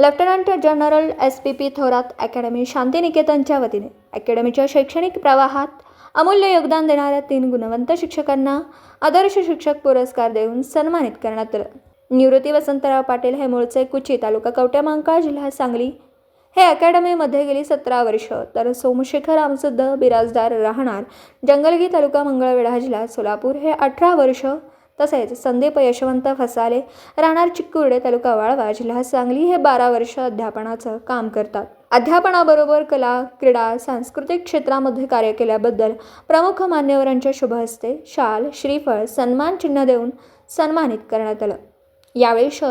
Lieutenant general S P P Thorat academy शांतिनिकेतनच्या वतीने. अकॅडमीच्या शैक्षणिक प्रवाहात अमूल्य योगदान देणाऱ्या तीन गुणवंत शिक्षकांना आदर्श शिक्षक पुरस्कार देऊन सन्मानित करण्यात आलं. निवृत्ती वसंतराव पाटील हे मूळचे कुची तालुका कवट्यामांका जिल्हा सांगली. हे अकॅडमीमध्ये गेली सतरा वर्ष तर सोमशेखर आमसुद्ध बिराजदार राहणार जंगलगी तालुका मंगळवेढा जिल्हा सोलापूर. हे अठरा वर्ष तसेच संदीप यशवंत फसाले राहणार चिक्कुर्डे तालुका वाळवा जिल्हा सांगली हे बारा वर्ष अध्यापनाचं काम करतात. अध्यापनाबरोबर कला क्रीडा सांस्कृतिक क्षेत्रामध्ये कार्य केल्याबद्दल प्रमुख मान्यवरांच्या शुभ हस्ते शाल श्रीफळ सन्मान चिन्ह देऊन सन्मानित करण्यात आलं. यावेळी श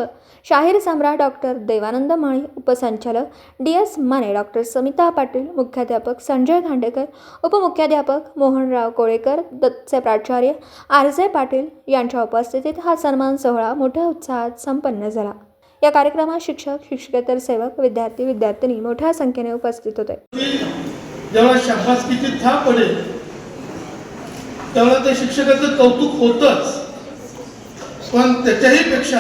शाहीर सम्राट डॉक्टर देवानंद माळी उपसंचालक D S Mane doctor Samita Patil मुख्याध्यापक संजय खांडेकर उपमुख्याध्यापक मोहनराव कोळेकर दत्तचे प्राचार्य आर जे पाटील यांच्या उपस्थितीत हा सन्मान सोहळा मोठ्या उत्साहात संपन्न झाला. या कार्यक्रमात शिक्षक शिक्षकेतर सेवक विद्यार्थी विद्यार्थिनी मोठ्या संख्येने उपस्थित होते. ती जेव्हा शाबासकीची थाप पडेल तेव्हा त्या शिक्षकाचं कौतुक होतच. पण त्याच्याही पेक्षा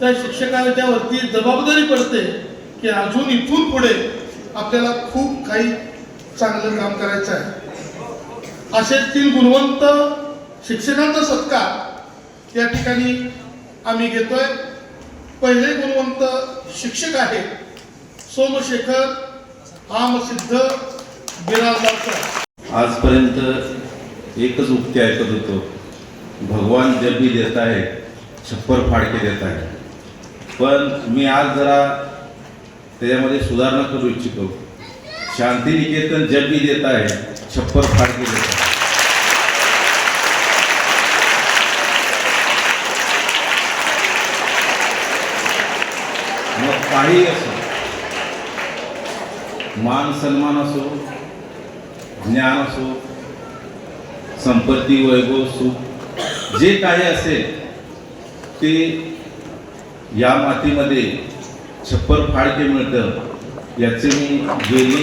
त्या शिक्षकाला त्यावरती जबाबदारी पडते की अजून इथून पुढे आपल्याला खूप काही चांगलं काम करायचं आहे. असे तीन गुणवंत शिक्षकांचा सत्कार या ठिकाणी आम्ही घेतोय. पहिले गुणवंत शिक्षक आहे सोमशेखर आमसिद्ध बिराजदार आजपर्यंत एकच उक्ती ऐकत होतो. भगवान जब भी देता है छप्पर फाड़ के देता है। पण मी आज जरा त्याच्यामध्ये सुधारणा करू इच्छितो. शांतिनिकेतन जग जब भी देता है छप्पर फाड़ के देता है. मग काही असो मान सन्मान असो ज्ञान असो संपत्ती वैभव सुख जे काही असेल ते या मातीमध्ये छप्पर फाडके मिळतं. याचे मी गेली